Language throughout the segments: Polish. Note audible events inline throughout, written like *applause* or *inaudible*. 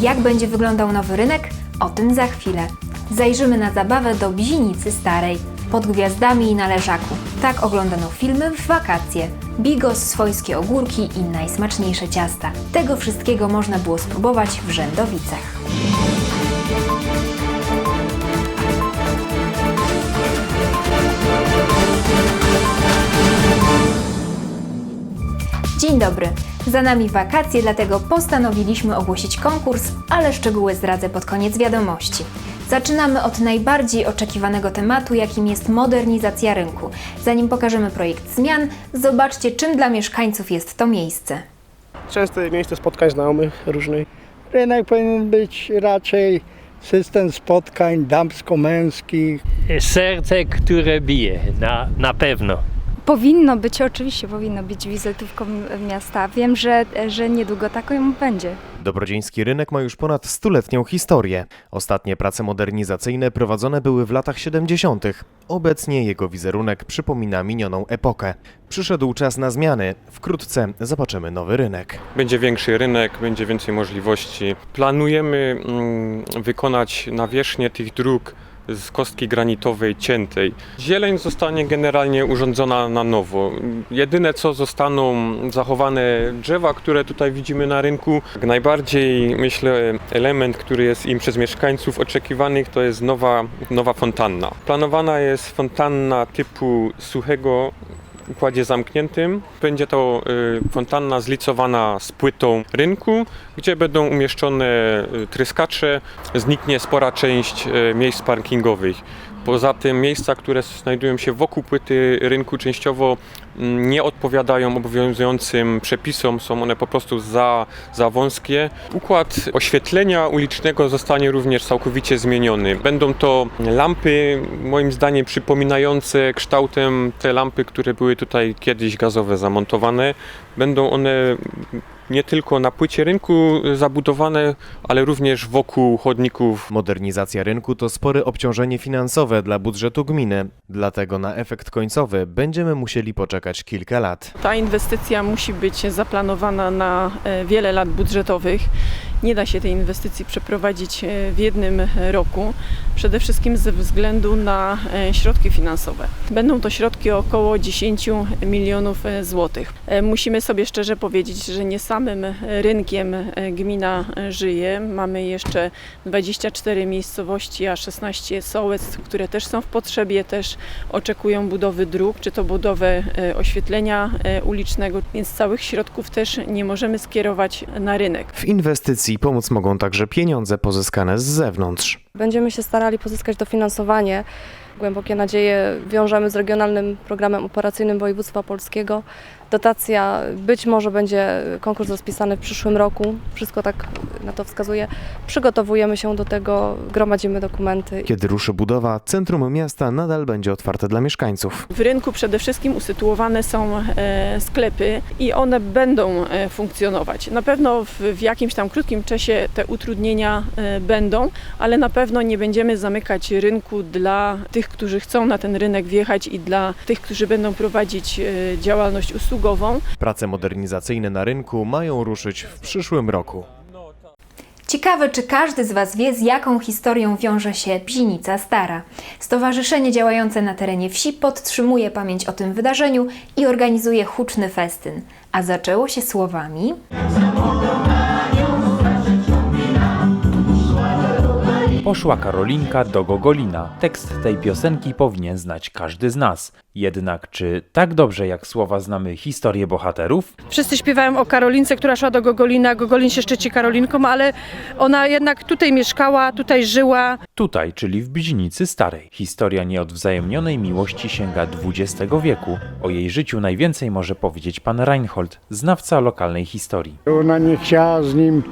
Jak będzie wyglądał nowy rynek? O tym za chwilę. Zajrzymy na zabawę do Bzinicy Starej, pod gwiazdami i na leżaku. Tak oglądano filmy w wakacje. Bigos, swojskie ogórki i najsmaczniejsze ciasta. Tego wszystkiego można było spróbować w Rzędowicach. Dzień dobry. Za nami wakacje, dlatego postanowiliśmy ogłosić konkurs, ale szczegóły zdradzę pod koniec wiadomości. Zaczynamy od najbardziej oczekiwanego tematu, jakim jest modernizacja rynku. Zanim pokażemy projekt zmian, zobaczcie, czym dla mieszkańców jest to miejsce. Częste miejsce spotkań znajomych różnych. Rynek powinien być raczej system spotkań damsko-męskich. serce, które bije, na, na pewno. Powinno być, oczywiście powinno być wizytówką miasta. Wiem, że, że niedługo taką będzie. Dobrodzieński rynek ma już ponad stuletnią historię. Ostatnie prace modernizacyjne prowadzone były w latach 70. Obecnie jego wizerunek przypomina minioną epokę. Przyszedł czas na zmiany. Wkrótce zobaczymy nowy rynek. Będzie większy rynek, będzie więcej możliwości. Planujemy mm, wykonać nawierzchnię tych dróg z kostki granitowej ciętej. Zieleń zostanie generalnie urządzona na nowo. Jedyne co zostaną zachowane drzewa, które tutaj widzimy na rynku. Najbardziej myślę element, który jest im przez mieszkańców oczekiwanych to jest nowa, nowa fontanna. Planowana jest fontanna typu suchego układzie zamkniętym. Będzie to y, fontanna zlicowana z płytą rynku, gdzie będą umieszczone y, tryskacze. Zniknie spora część y, miejsc parkingowych. Poza tym miejsca, które znajdują się wokół płyty rynku częściowo mm, nie odpowiadają obowiązującym przepisom, są one po prostu za, za wąskie. Układ oświetlenia ulicznego zostanie również całkowicie zmieniony. Będą to lampy, moim zdaniem przypominające kształtem te lampy, które były tutaj kiedyś gazowe zamontowane. Będą one nie tylko na płycie rynku zabudowane, ale również wokół chodników Modernizacja rynku to spore obciążenie finansowe dla budżetu gminy. Dlatego na efekt końcowy będziemy musieli poczekać kilka lat. Ta inwestycja musi być zaplanowana na e, wiele lat budżetowych. Nie da się tej inwestycji przeprowadzić e, w jednym roku, przede wszystkim ze względu na e, środki finansowe. Będą to środki około 10 milionów e, złotych. E, Musimy sobie szczerze powiedzieć, że nie samym rynkiem e, gmina e, żyje. Mamy jeszcze 24 miejscowości, a 16 sołectw, które też są w potrzebie, też oczekują budowy dróg, czy to budowę e, oświetlenia e, ulicznego, więc całych środków też nie możemy skierować na rynek. W inwestycji pomóc mogą także pieniądze pozyskane z zewnątrz. Będziemy się starali pozyskać dofinansowanie. Głębokie nadzieje wiążemy z regionalnym programem operacyjnym województwa polskiego. Dotacja być może będzie konkurs rozpisany w przyszłym roku. Wszystko tak na to wskazuje. Przygotowujemy się do tego, gromadzimy dokumenty. Kiedy ruszy budowa, centrum miasta nadal będzie otwarte dla mieszkańców. W rynku przede wszystkim usytuowane są e, sklepy i one będą e, funkcjonować. Na pewno w, w jakimś tam krótkim czasie te utrudnienia e, będą, ale na pewno nie będziemy zamykać rynku dla tych, którzy chcą na ten rynek wjechać i dla tych, którzy będą prowadzić działalność usługową. Prace modernizacyjne na rynku mają ruszyć w przyszłym roku. Ciekawe, czy każdy z Was wie, z jaką historią wiąże się Bzinica Stara. Stowarzyszenie działające na terenie wsi podtrzymuje pamięć o tym wydarzeniu i organizuje huczny festyn. A zaczęło się słowami... Poszła Karolinka do Gogolina. Tekst tej piosenki powinien znać każdy z nas. Jednak czy tak dobrze jak słowa znamy historię bohaterów? Wszyscy śpiewają o Karolince, która szła do Gogolina. Gogolin się szczyci Karolinką, ale ona jednak tutaj mieszkała, tutaj żyła. Tutaj, czyli w Bzinicy Starej. Historia nieodwzajemnionej miłości sięga XX wieku. O jej życiu najwięcej może powiedzieć pan Reinhold, znawca lokalnej historii. Ona nie chciała z nim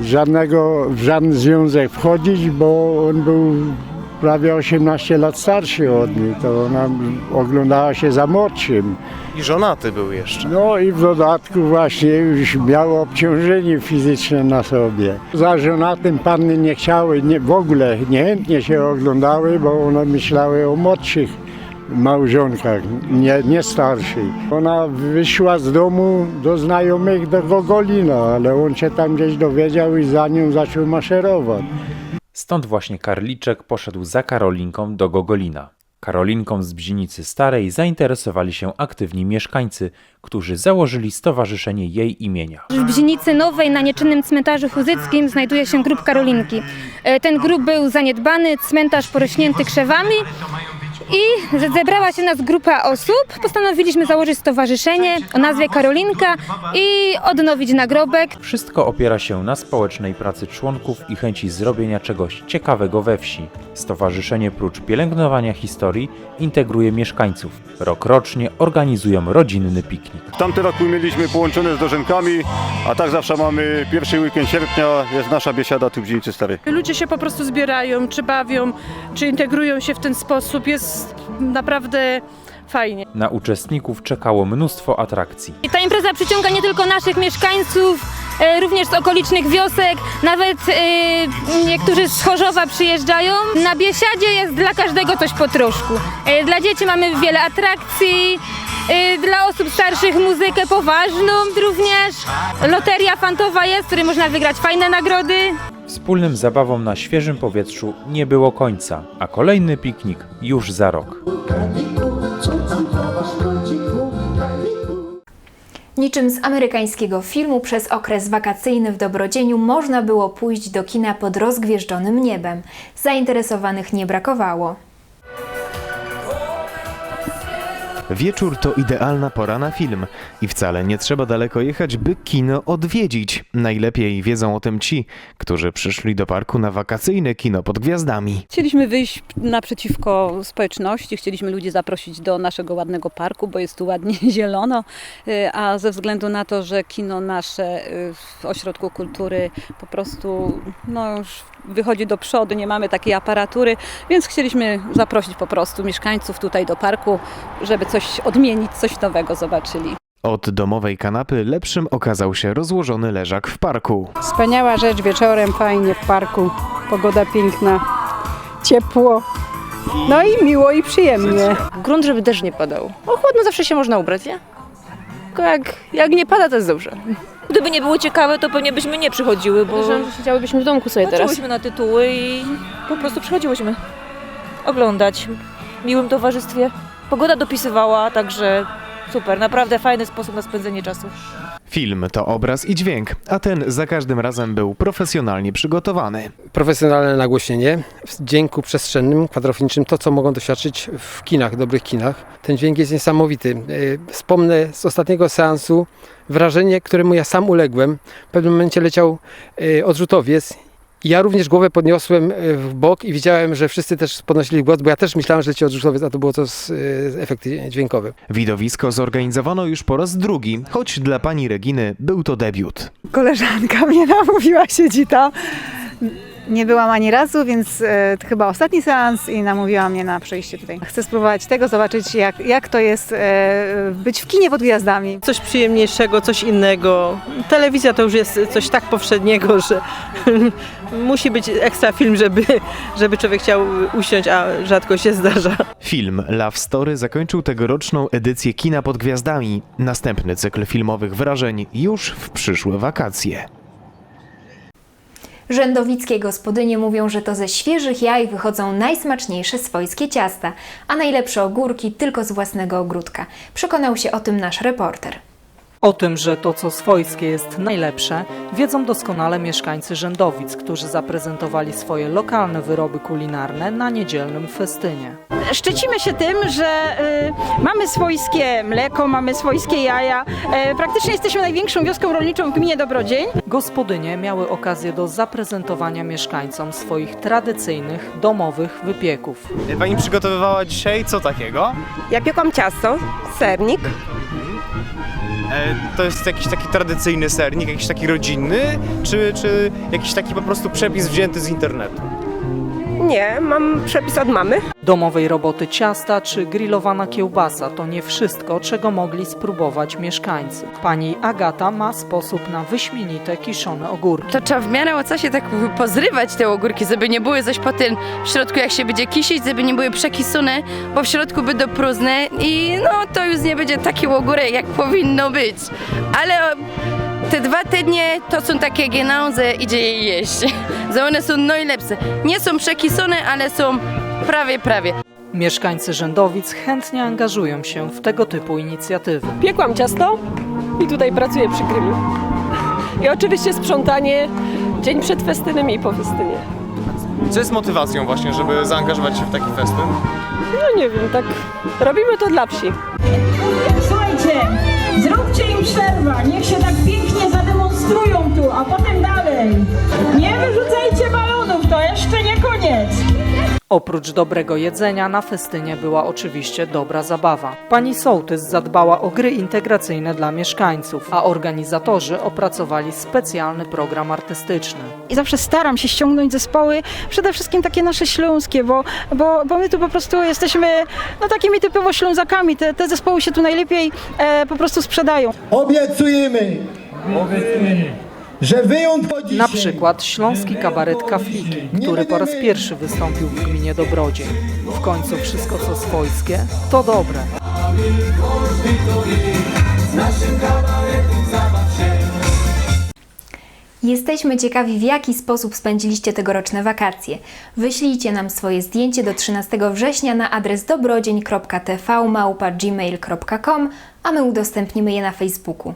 żadnego, w żaden związek wchodzić, bo on był prawie 18 lat starszy od niej. To ona oglądała się za młodszym. I żonaty był jeszcze. No i w dodatku właśnie już miało obciążenie fizyczne na sobie. Za żonatym panny nie chciały, nie, w ogóle niechętnie się oglądały, bo one myślały o młodszych małżonka, nie, nie starszej. Ona wyszła z domu do znajomych do Gogolina, ale on się tam gdzieś dowiedział i za nią zaczął maszerować. Stąd właśnie Karliczek poszedł za Karolinką do Gogolina. Karolinką z Bzinicy Starej zainteresowali się aktywni mieszkańcy, którzy założyli stowarzyszenie jej imienia. W Bzinicy Nowej na nieczynnym cmentarzu huzyckim znajduje się grób Karolinki. E, Ten grób był zaniedbany, cmentarz porośnięty krzewami i ze- zebrała się nas grupa osób. Postanowiliśmy założyć stowarzyszenie o nazwie Karolinka i odnowić nagrobek. Wszystko opiera się na społecznej pracy członków i chęci zrobienia czegoś ciekawego we wsi. Stowarzyszenie prócz pielęgnowania historii integruje mieszkańców. Rokrocznie organizują rodzinny piknik. W tamtym roku mieliśmy połączone z dożynkami, a tak zawsze mamy pierwszy weekend sierpnia, jest nasza biesiada tu w Bzinicy Starej. Ludzie się po prostu zbierają, czy bawią, czy integrują się w ten sposób. Jest naprawdę fajnie. Na uczestników czekało mnóstwo atrakcji. I ta impreza przyciąga nie tylko naszych mieszkańców, e, również z okolicznych wiosek, nawet e, niektórzy z Chorzowa przyjeżdżają. Na Biesiadzie jest dla każdego coś po troszku. E, Dla dzieci mamy wiele atrakcji, e, dla osób starszych muzykę poważną również. Loteria fantowa jest, w której można wygrać fajne nagrody. Wspólnym zabawom na świeżym powietrzu nie było końca, a kolejny piknik już za rok. Niczym z amerykańskiego filmu przez okres wakacyjny w Dobrodzieniu można było pójść do kina pod rozgwieżdżonym niebem. Zainteresowanych nie brakowało. Wieczór to idealna pora na film i wcale nie trzeba daleko jechać, by kino odwiedzić. Najlepiej wiedzą o tym ci, którzy przyszli do parku na wakacyjne kino pod gwiazdami. Chcieliśmy wyjść naprzeciwko społeczności, chcieliśmy ludzi zaprosić do naszego ładnego parku, bo jest tu ładnie *laughs* zielono, y, a ze względu na to, że kino nasze y, w Ośrodku Kultury po prostu no, już wychodzi do przodu, nie mamy takiej aparatury, więc chcieliśmy zaprosić po prostu mieszkańców tutaj do parku, żeby coś odmienić, coś nowego zobaczyli. Od domowej kanapy lepszym okazał się rozłożony leżak w parku. Wspaniała rzecz wieczorem, fajnie w parku, pogoda piękna, ciepło. No i miło i przyjemnie. Grunt, żeby deszcz nie padał. O chłodno zawsze się można ubrać, nie? Tylko jak, jak nie pada, to jest dobrze. Gdyby nie było ciekawe, to pewnie byśmy nie przychodziły, bo... Podejrzewam, że siedziałybyśmy w domku sobie teraz. Patrzyłyśmy na tytuły i po prostu przychodziłyśmy oglądać w miłym towarzystwie. Pogoda dopisywała, także super, naprawdę fajny sposób na spędzenie czasu. Film to obraz i dźwięk, a ten za każdym razem był profesjonalnie przygotowany. profesjonalne nagłośnienie w dźwięku przestrzennym, kwadrofonicznym, to co mogą doświadczyć w kinach, dobrych kinach. Ten dźwięk jest niesamowity. E, Wspomnę z ostatniego seansu wrażenie, któremu ja sam uległem. W pewnym momencie leciał e, odrzutowiec. Ja również głowę podniosłem e, w bok i widziałem, że wszyscy też podnosili głos, bo ja też myślałem, że leci odrzutowiec, a to było to z, e, efekty dźwiękowe. Widowisko zorganizowano już po raz drugi, choć dla pani Reginy był to debiut. Koleżanka *laughs* mnie namówiła, siedzi tam. Nie byłam ani razu, więc e, to chyba ostatni seans i namówiła mnie na przyjście tutaj. Chcę spróbować tego, zobaczyć jak, jak to jest e, być w kinie pod gwiazdami. Coś przyjemniejszego, coś innego. Telewizja to już jest coś tak powszedniego, *laughs* że musi być ekstra film, żeby, żeby człowiek chciał usiąść, a rzadko się zdarza. Film Love Story zakończył tegoroczną edycję Kina pod Gwiazdami. Następny cykl filmowych wrażeń już w przyszłe wakacje. Rzędowickie gospodynie mówią, że to ze świeżych jaj wychodzą najsmaczniejsze swojskie ciasta, a najlepsze ogórki tylko z własnego ogródka. Przekonał się o tym nasz reporter. O tym, że to co swojskie jest najlepsze, wiedzą doskonale mieszkańcy Rzędowic, którzy zaprezentowali swoje lokalne wyroby kulinarne na niedzielnym festynie. Szczycimy się tym, że y, mamy swojskie mleko, mamy swojskie jaja. E, praktycznie jesteśmy największą wioską rolniczą w gminie Dobrodzień. Gospodynie miały okazję do zaprezentowania mieszkańcom swoich tradycyjnych, domowych wypieków. Pani przygotowywała dzisiaj co takiego? Ja piekłam ciasto, sernik. E, to jest jakiś taki tradycyjny sernik, jakiś taki rodzinny, czy, czy jakiś taki po prostu przepis wzięty z internetu? Nie, mam przepis od mamy. Domowej roboty ciasta czy grillowana kiełbasa to nie wszystko, czego mogli spróbować mieszkańcy. Pani Agata ma sposób na wyśmienite kiszone ogórki. To trzeba w miarę łocasie tak pozrywać te ogórki, żeby nie były zaś potem w środku jak się będzie kisić, żeby nie były przekisune, bo w środku będą próżne i no to już nie będzie taki ogórek jak powinno być. Ale te dwa tygodnie to są takie genau, że idzie je jeść. *laughs* Że one są najlepsze. Nie są przekisone, ale są prawie, prawie. Mieszkańcy Rzędowic chętnie angażują się w tego typu inicjatywy. Piekłam ciasto i tutaj pracuję przy grillu. I oczywiście sprzątanie dzień przed festynem i po festynie. Co jest motywacją właśnie, żeby zaangażować się w taki festyn? No nie wiem, tak robimy to dla wsi. Słuchajcie, zróbcie im przerwę, niech się tak pięknie zademonstrują tu, a potem dalej. Nie wyrzucajcie balonów, to jeszcze nie koniec. Oprócz dobrego jedzenia na festynie była oczywiście dobra zabawa. Pani sołtys zadbała o gry integracyjne dla mieszkańców, a organizatorzy opracowali specjalny program artystyczny. I zawsze staram się ściągnąć zespoły, przede wszystkim takie nasze śląskie, bo, bo, bo my tu po prostu jesteśmy no, takimi typowo ślązakami. Te, te zespoły się tu najlepiej e, po prostu sprzedają. Obiecujemy, dzisiaj Na przykład śląski kabaret Kafliki, który po raz pierwszy wystąpił w gminie Dobrodziej. W końcu wszystko co swojskie to dobre. Jesteśmy ciekawi, w jaki sposób spędziliście tegoroczne wakacje. Wyślijcie nam swoje zdjęcie do 13 września na adres dobrodzień.tv.gmail.com, a my udostępnimy je na Facebooku.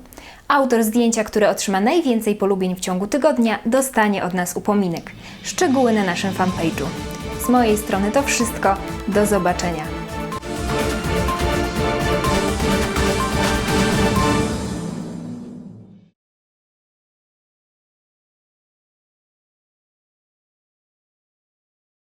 Autor zdjęcia, które otrzyma najwięcej polubień w ciągu tygodnia, dostanie od nas upominek. Szczegóły na naszym fanpage'u. Z mojej strony to wszystko. Do zobaczenia.